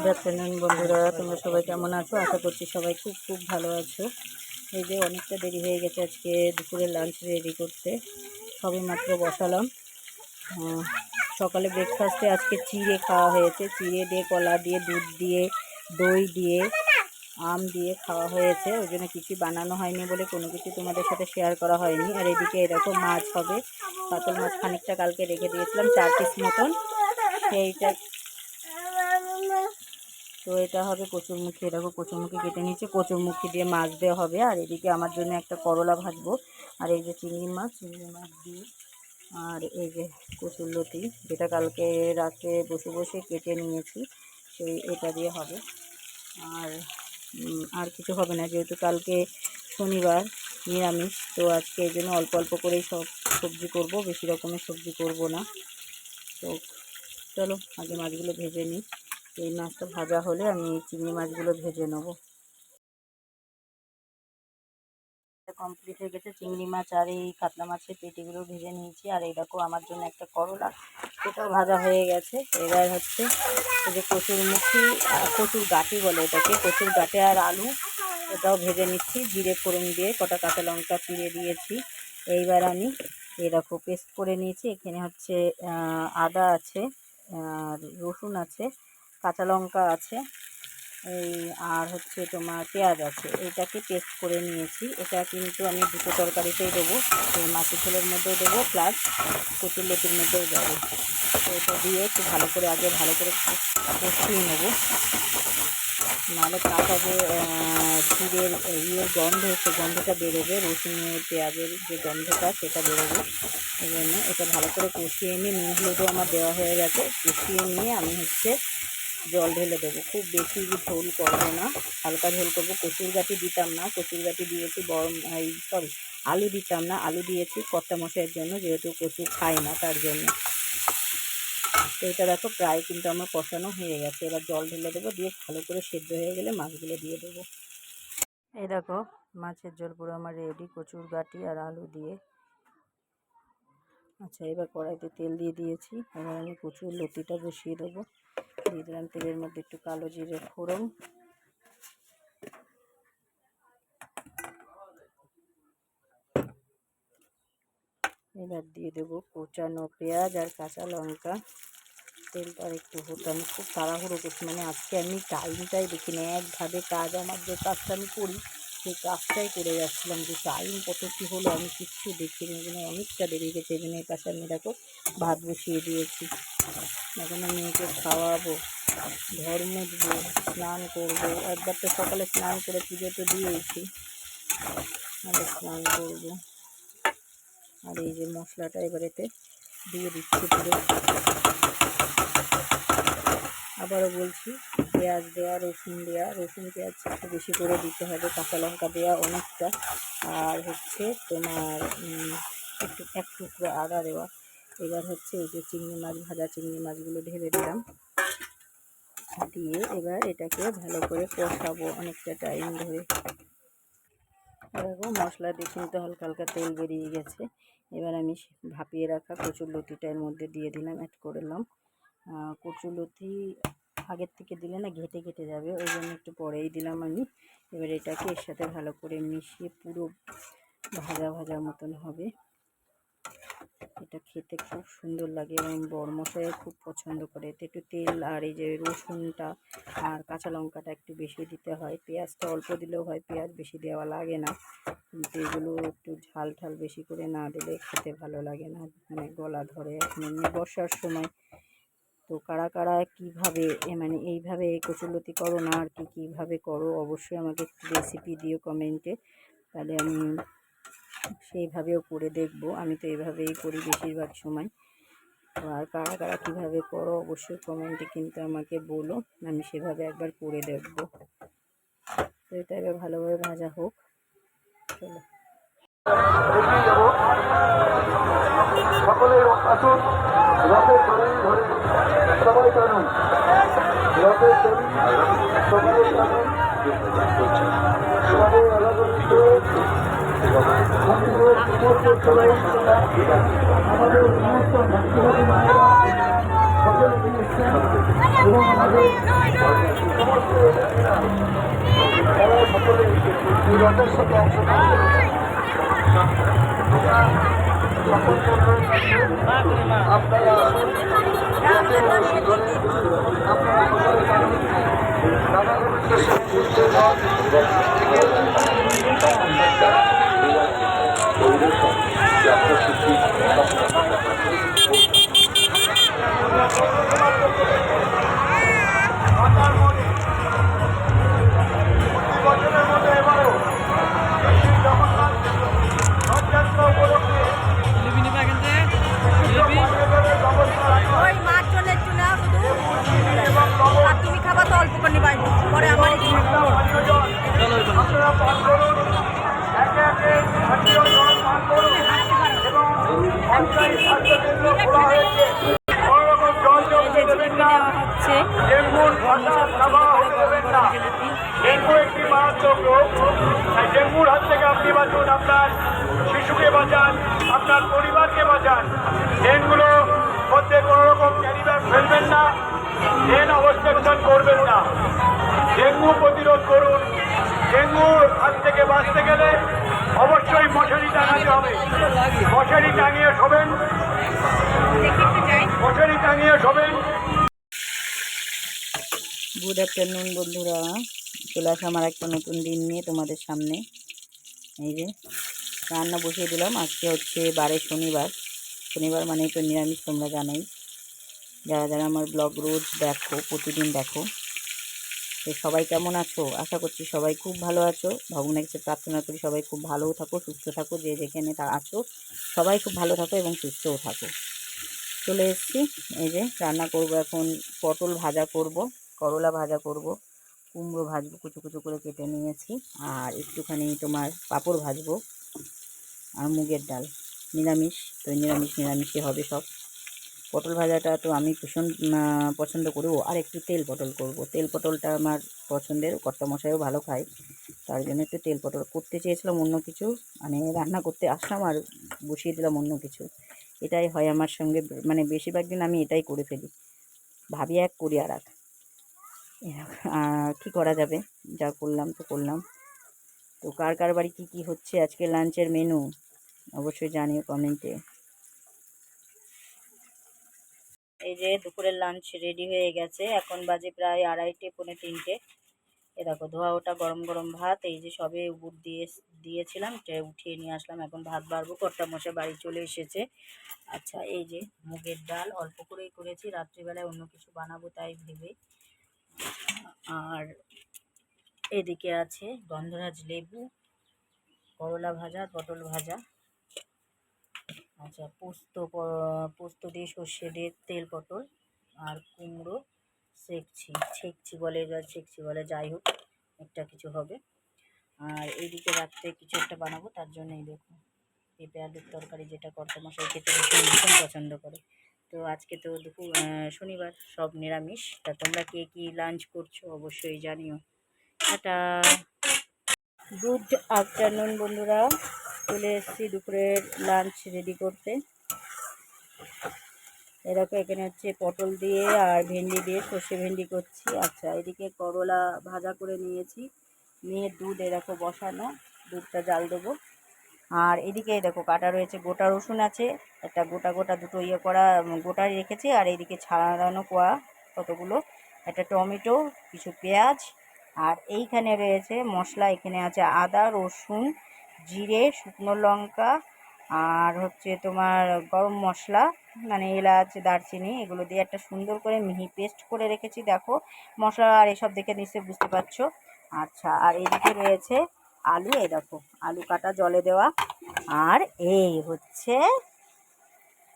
Good afternoon বন্ধুরা। তোমরা সবাই কেমন আছো? আশা করছি সবাই খুব খুব ভালো আছো। এই যে অনেকটা দেরি হয়ে গেছে আজকে দুপুরে লাঞ্চ রেডি করতে। সবে মাত্র বসালাম। সকালে ব্রেকফাস্টে আজকে চিড়ে খাওয়া হয়েছে। চিড়ে দিয়ে কলা দিয়ে, দুধ দিয়ে, দই দিয়ে, আম দিয়ে খাওয়া হয়েছে। ওই জন্য কিছু বানানো হয়নি বলে কোনো কিছু তোমাদের সাথে শেয়ার করা হয়নি। আর এদিকে এরকম মাছ হবে। পাতল মাছ খানিকটা কালকে রেখে দিয়েছিলাম, চার পিস মতন। সেইটা তো এটা হবে কচুরমুখী এরকম কচুরমুখী কেটে নিচ্ছে কচুরমুখী দিয়ে মাছ দেওয়া হবে। আর এদিকে আমার জন্য একটা করলা ভাজবো। আর এই যে চিংড়ি মাছ চিংড়ি মাছ দিয়ে। আর এই যে কচুরলতি, যেটা কালকে রাতে বসে বসে কেটে নিয়েছি, সেই এটা দিয়ে হবে। আর আর কিছু হবে না, যেহেতু কালকে শনিবার নিরামিষ, তো আজকে এই জন্য অল্প অল্প করেই সব সবজি করব, বেশি রকমের সবজি করব না। তো চলো, আগে মাছগুলো ভেজে নিই। এই মাছটা ভাজা হলে আমি এই চিংড়ি মাছগুলো ভেজে নেব। কমপ্লিট হয়ে গেছে। চিংড়ি মাছ আর এই কাতলা মাছের পেটিগুলো ভেজে নিয়েছি। আর দেখো আমার জন্য একটা করলা, সেটাও ভাজা হয়ে গেছে। এবার হচ্ছে যে কচুর মুখি কচুর গাঁটি বলে এটাকে, কচুর গাঁটে আর আলু, এটাও ভেজে নিচ্ছি। জিরে ফোড়ন দিয়ে কটা কাঁচা লঙ্কা চিড়ে দিয়েছি। এইবার আমি এরকম পেস্ট করে নিয়েছি। এখানে হচ্ছে আদা আছে, আর রসুন আছে কাঁচা লঙ্কা আছে, এই আর হচ্ছে তোমার পেঁয়াজ আছে এটাকে পেস্ট করে নিয়েছি। এটা কিন্তু আমি দুটো তরকারিতেই দেবো, এই মাছের ঝোলের মধ্যেও দেবো প্লাস কচুর লতির মধ্যেও দেবো। তো এটা দিয়ে একটু ভালো করে আগে ভালো করে কষিয়ে নেব। নাহলে কাঁচা যে জিরের ইয়ের গন্ধ সে গন্ধটা বেরোবে, রসুনের পেঁয়াজের যে গন্ধটা, সেটা বেরোবে। এই জন্য এটা ভালো করে কষিয়ে নিয়ে, নুন হলুদও আমার দেওয়া হয়ে গেছে, কষিয়ে নিয়ে আমি হচ্ছে জল ঢেলে দেবো। খুব বেশি ঝোল করব না। হালকা ঝোল করব। কচুর গাঁটি দিতাম না। কচুর গাঁটি দিয়েছি গরম, এই সরি আলু দিতাম না। আলু দিয়েছি কর্তা মশাইয়ের জন্য, যেহেতু কচু খায় না তার জন্য। তো এটা দেখো, প্রায় কিন্তু আমার কষানো হয়ে গেছে। এবার জল ঢেলে দেবো। দিয়ে ভালো করে সেদ্ধ হয়ে গেলে মাছগুলো দিয়ে দেবো। এই দেখো, মাছের ঝোল পুরো আমার রেডি কচুর গাঁটি আর আলু দিয়ে। আচ্ছা এবার কড়াইতে তেল দিয়ে দিয়েছি। এবার আমি কচুর লতিটা বসিয়ে দেবো। দিয়ে দিলাম তেলের মধ্যে একটু কালো জিরে ফোড়ন। এবার দিয়ে দেবো কোচানো পেঁয়াজ আর কাঁচা লঙ্কা। তেলটা একটু হতো আমি খুব তাড়াহুড়ো করছি। মানে আজকে আমি টাইমটাই দেখি না, একভাবে কাজ আমার যে কাজটা আমি করি, সেই কাজটাই করে যাচ্ছিলাম যে টাইম কত কী হলো আমি কিচ্ছু দেখিনি এই জন্য অনেকটা দেরি গেছে। এই জন্য এই আমি দেখো ভাত বসিয়ে দিয়েছি। এখন আমি মেয়েকে খাওয়াবো, ঘর মুছবো, স্নান করব। একবার তো সকালে স্নান করে পুজো তো দিয়েছি আবার স্নান করব। আর এই যে মশলাটা এবারেতে দিয়ে দিচ্ছি পুরো। আবারও বলছি, পেঁয়াজ দেওয়া, রসুন দেওয়া। রসুন, পেঁয়াজ একটু বেশি করে দিতে হবে, কাঁচা লঙ্কা দেওয়া অনেকটা। আর হচ্ছে তোমার একটু, এক টুকরো আদা দেওয়া। এবার হচ্ছে এই যে চিংড়ি মাছ, ভাজা চিংড়ি মাছগুলো ঢেলে দিলাম। দিয়ে এবার এটাকে ভালো করে কষাবো অনেকটা টাইম ধরে। দেখো মশলা দিয়ে কিন্তু হালকা হালকা তেল বেরিয়ে গেছে। এবার আমি ভাপিয়ে রাখা কচুর লতিটা এর মধ্যে দিয়ে দিলাম অ্যাড করলাম কচুর লতি আগের থেকে দিলে না ঘেটে ঘেটে যাবে, ওই জন্য একটু পরেই দিলাম আমি। এবার এটাকে এর সাথে ভালো করে মিশিয়ে পুরো ভাজা ভাজা মতন হবে। এটা খেতে খুব সুন্দর লাগে এবং বড় বরমশাইও খুব পছন্দ করে। এতে একটু তেল আর এই যে রসুনটা আর কাঁচা লঙ্কাটা একটু বেশি দিতে হয়। পেঁয়াজটা অল্প দিলেও হয়, পেঁয়াজ বেশি দেওয়া লাগে না। কিন্তু এগুলো একটু ঝাল ঠাল বেশি করে না দিলে খেতে ভালো লাগে না। মানে গলা ধরে এখন এমনি বর্ষার সময়। তো কারা কারা কীভাবে মানে এইভাবে কচুলতি করো না আর কি কীভাবে করো অবশ্যই আমাকে একটু রেসিপি দিও কমেন্টে তাহলে আমি সেইভাবেও করে দেখব। আমি তো এইভাবেই করি বেশিরভাগ সময়। তো আর কারা কারা কীভাবে করো, অবশ্যই কমেন্টে কিন্তু আমাকে বলো। আমি সেভাবে একবার করে দেখব। তো এটা এবার ভালোভাবে ভাজা হোক। চলো। সকলের আসুন। ধরে সবাই সবাই আলাদা আমাদের সমস্ত ভক্তবাদী মায়েরা জন্য নিয়ে এসছেন এবং আমাদের সমস্ত তারা সকলে সকল আপনারা আপনারা সকলে হচ্ছে ডেঙ্গু একটি মারাত্মক রোগ ডেঙ্গুর হাত থেকে আপনি বাঁচুন আপনার শিশুকে বাঁচান আপনার পরিবারকে বাঁচান ড্রেনগুলো মধ্যে কোনো রকম ক্যারি ফেলবেন না ড্রেন অবস্ট্রাকশন করবেন না ডেঙ্গু প্রতিরোধ করুন ডেঙ্গুর হাত থেকে বাঁচতে গেলে অবশ্যই মশারি টাঙাতে হবে। মশারি টাঙিয়ে শোবেন। মশারি টাঙিয়ে শোবেন। গুড আফটারনুন বন্ধুরা। চলে আসা আমার একটা নতুন দিন নিয়ে তোমাদের সামনে। এই যে, রান্না বসিয়ে দিলাম। আজকে হচ্ছে বারে শনিবার। শনিবার মানে তো নিরামিষ, তোমরা জানোই। যারা যারা আমার ব্লগ রোজ দেখো, প্রতিদিন দেখো তো সবাই কেমন আছো? আশা করছি সবাই খুব ভালো আছো। ভগবানের কাছে প্রার্থনা করি সবাই খুব ভালোও থাকো, সুস্থ থাকো, যে যেখানে তা আছো, সবাই খুব ভালো থাকো এবং সুস্থও থাকো। চলে এসছি, এই যে রান্না করব এখন, পটল ভাজা করব, করলা ভাজা করব, কুমড়ো ভাজবো, কুচু কুচু করে কেটে নিয়েছি, আর একটুখানি তোমার পাঁপড় ভাজবো, আর মুগের ডাল, নিরামিষ, তো নিরামিষ, নিরামিষই হবে সব। পটল ভাজাটা তো আমি ভীষণ পছন্দ করব আর একটু তেল পটল করব। তেল পটলটা আমার পছন্দের মশাইও ভালো খায়। তার জন্য একটু তেল পটল করতে চেয়েছিলাম অন্য কিছু। মানে রান্না করতে আসলাম আর বসিয়ে দিলাম অন্য কিছু। এটাই হয় আমার সঙ্গে মানে বেশিরভাগ দিন আমি এটাই করে ফেলি। ভাবি এক করি আর এক। কী করা যাবে? যা করলাম তো করলাম। তো কার কার বাড়ি কী কী হচ্ছে? আজকে লাঞ্চের মেনু অবশ্যই জানিও কমেন্টে এই যে দুপুরের লাঞ্চ রেডি হয়ে গেছে। এখন বাজে প্রায় আড়াইটে, পৌনে তিনটে। এ দেখো, ধোয়া ওটা গরম গরম ভাত, এই যে সবে উবুর দিয়ে দিয়েছিলাম উঠিয়ে নিয়ে আসলাম। এখন ভাত বাড়বো, কর্তা মশাই বাড়ি চলে এসেছে। আচ্ছা এই যে মুগের ডাল, অল্প করেই করেছি, রাত্রিবেলায় অন্য কিছু বানাবো তাই ভেবে। আর এদিকে আছে গন্ধরাজ লেবু, করলা ভাজা, পটল ভাজা। আচ্ছা পোস্ত পোস্ত দিয়ে সর্ষে দিয়ে তেল পটল আর কুমড়ো সেকছি ছেকছি বলে ছেকছি বলে, যাই হোক, একটা কিছু হবে। আর এইদিকে রাত্রে কিছু একটা বানাবো, তার জন্য এই দেখো পেঁপে আলুর তরকারি যেটা কর্তা মশাই খেতে ভীষণ ভীষণ পছন্দ করে। তো আজকে তো দুপুর শনিবার, সব নিরামিষ। তা তোমরা কে কী লাঞ্চ করছ অবশ্যই জানিও। টাটা। গুড আফটারনুন, বন্ধুরা। চলে এসেছি দুপুরের লাঞ্চ রেডি করতে। এরকম এখানে হচ্ছে পটল দিয়ে আর ভেন্ডি দিয়ে সর্ষে ভেন্ডি করছি। আচ্ছা এদিকে করলা ভাজা করে নিয়েছি। নিয়ে দুধ এরকম বসানো, দুধটা জাল দেবো। আর এদিকে দেখো কাটা রয়েছে, গোটা রসুন আছে। একটা গোটা গোটা দুটো ইয়ে করা গোটা রেখেছি। আর এদিকে ছাড়ানো কোয়া কতগুলো? একটা টমেটো, কিছু পেঁয়াজ। আর এইখানে রয়েছে মশলা, এখানে আছে আদা, রসুন জিরে, শুকনো লঙ্কা আর হচ্ছে তোমার গরম মশলা মানে এলাচ, দারচিনি, এগুলো দিয়ে একটা সুন্দর করে মিহি পেস্ট করে রেখেছি, দেখো। মশলা আর এসব দেখে নিশ্চয়ই বুঝতে পারছ। আচ্ছা আর এদিকে রয়েছে আলু, এই দেখো, আলু কাটা জলে দেওয়া। আর এই হচ্ছে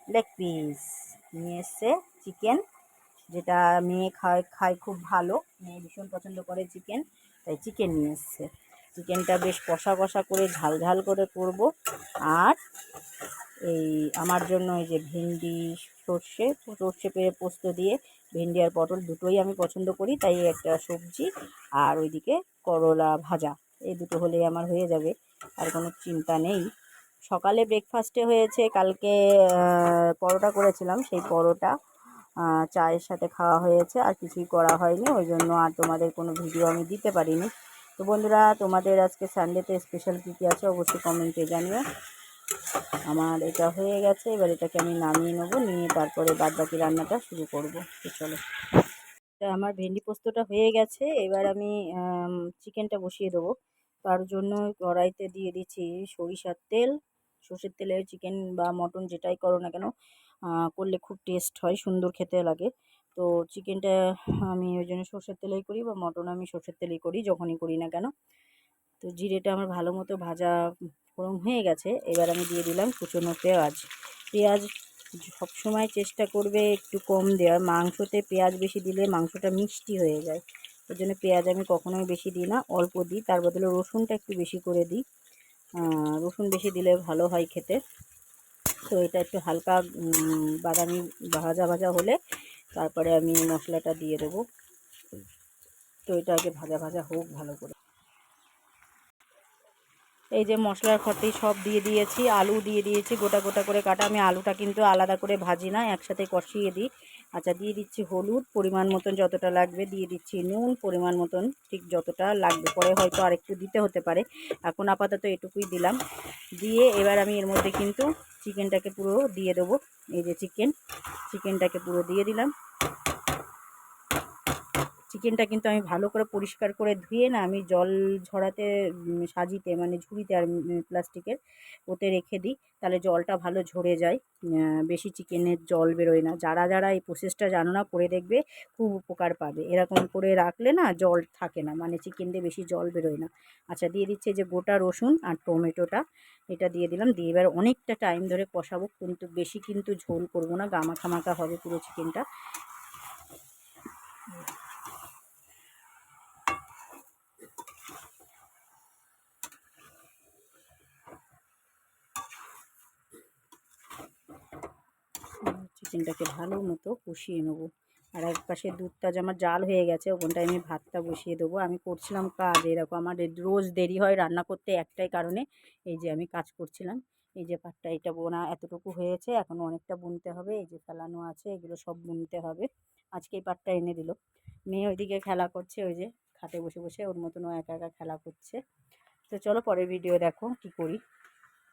লেগ পিস। নিয়ে এসছে চিকেন, যেটা মেয়ে খায় খায় খুব ভালো। মেয়ে ভীষণ পছন্দ করে চিকেন, তাই চিকেন নিয়ে এসছে। চিকেনটা বেশ কষা কষা করে ঝাল ঝাল করে করব। আর এই আমার জন্য এই যে ভেন্ডি, সর্ষে সর্ষে পেয়ে পোস্ত দিয়ে ভেন্ডি আর পটল দুটোই আমি পছন্দ করি, তাই একটা সবজি আর ওইদিকে করলা ভাজা, এই দুটো হলেই আমার হয়ে যাবে, আর কোনো চিন্তা নেই। সকালে ব্রেকফাস্টে হয়েছে, কালকে পরোটা করেছিলাম, সেই পরোটা চায়ের সাথে খাওয়া হয়েছে, আর কিছুই করা হয়নি, ওই জন্য আর তোমাদের কোনো ভিডিও আমি দিতে পারিনি। তো বন্ধুরা, তোমাদের আজকে সানডেতে স্পেশাল কী কী আছে অবশ্যই কমেন্টে জানিও। আমার এটা হয়ে গেছে, এবার এটাকে আমি নামিয়ে নেব, নিয়ে তারপরে বাদ বাকি রান্নাটা শুরু করব। তো চলো। আমার ভেন্ডি পোস্তটা হয়ে গেছে, এবার আমি চিকেনটা বসিয়ে দেবো। তার জন্য কড়াইতে দিয়ে দিচ্ছি সরিষার তেল। সর্ষের তেলে চিকেন বা মটন যেটাই করো না কেন করলে খুব টেস্ট হয়, সুন্দর খেতে লাগে। তো চিকেনটা আমি ওই জন্য সর্ষের তেলেই করি বা মটন আমি সর্ষের তেলেই করি, যখনই করি না কেন। তো জিরেটা আমার ভালো মতো ভাজা ফোড়ন হয়ে গেছে, এবার আমি দিয়ে দিলাম কুচনো পেঁয়াজ। পেঁয়াজ সবসময় চেষ্টা করবে একটু কম দেওয়ার, মাংসতে পেঁয়াজ বেশি দিলে মাংসটা মিষ্টি হয়ে যায়। ওই জন্য পেঁয়াজ আমি কখনোই বেশি দিই না, অল্প দিই, তার বদলে রসুনটা একটু বেশি করে দিই। রসুন বেশি দিলে ভালো হয় খেতে। তো এটা একটু হালকা বাদামি ভাজা ভাজা হলে তারপরে আমি মশলাটা দিয়ে দেবো। তো এটা আগে ভাজা ভাজা হোক, ভালো করে। এই যে মশলার খটেই সব দিয়ে দিয়েছি, আলু দিয়ে দিয়েছি, গোটা গোটা করে কাটা। আমি আলুটা কিন্তু আলাদা করে ভাজি না, একসাথে কষিয়ে দিই। আচ্ছা দিয়ে দিচ্ছি হলুদ, পরিমাণ মতন যতটা লাগবে দিয়ে দিচ্ছি নুন, পরিমাণ মতন ঠিক যতটা লাগবে। পরে হয়তো আরেকটু দিতে হতে পারে। এখন আপাতত এটুকুই দিলাম। দিয়ে এবার আমি এর মধ্যে কিন্তু চিকেনটাকে পুরো দিয়ে দেবো। এই যে চিকেন, চিকেনটাকে পুরো দিয়ে দিলাম। চিকেনটা কিন্তু আমি ভালো করে পরিষ্কার করে ধুয়ে না আমি জল ঝরাতে সাজিতে মানে ঝুড়িতে আর প্লাস্টিকের ওতে রেখে দিই। তাহলে জলটা ভালো ঝরে যায়। বেশি চিকেনের জল বেরোয় না। যারা যারা এই প্রসেসটা জানো না, করে দেখবে, খুব উপকার পাবে। এরকম করে রাখলে না জল থাকে না মানে চিকেন দিয়ে বেশি জল বেরোয় না। আচ্ছা দিয়ে দিচ্ছে যে গোটা রসুন আর টমেটোটা। এটা দিয়ে দিলাম। দিয়ে এবার অনেকটা টাইম ধরে কষাবো। কিন্তু বেশি কিন্তু ঝোল করব না। গামাখা মাখা হবে পুরো চিকেনটা। চিকেনটাকে ভালো মতো কষিয়ে নেব। আর এক পাশে দুধটা যে আমার জাল হয়ে গেছে ওখানটায় আমি ভাতটা বসিয়ে দেবো। আমি করছিলাম কাজ এরকম আমার রোজ দেরি হয় রান্না করতে একটাই কারণে এই যে আমি কাজ করছিলাম। এই যে পাটটা এটা বোনা এতটুকু হয়েছে এখনও অনেকটা বুনতে হবে, এই যে ফেলানো আছে, এগুলো সব বুনতে হবে। আজকে এই পাটটা এনে দিল। মেয়ে ওইদিকে খেলা করছে, ওই যে খাটে বসে বসে, ওর মতন ও একা একা খেলা করছে। তো চলো পরের ভিডিও দেখো কী করি।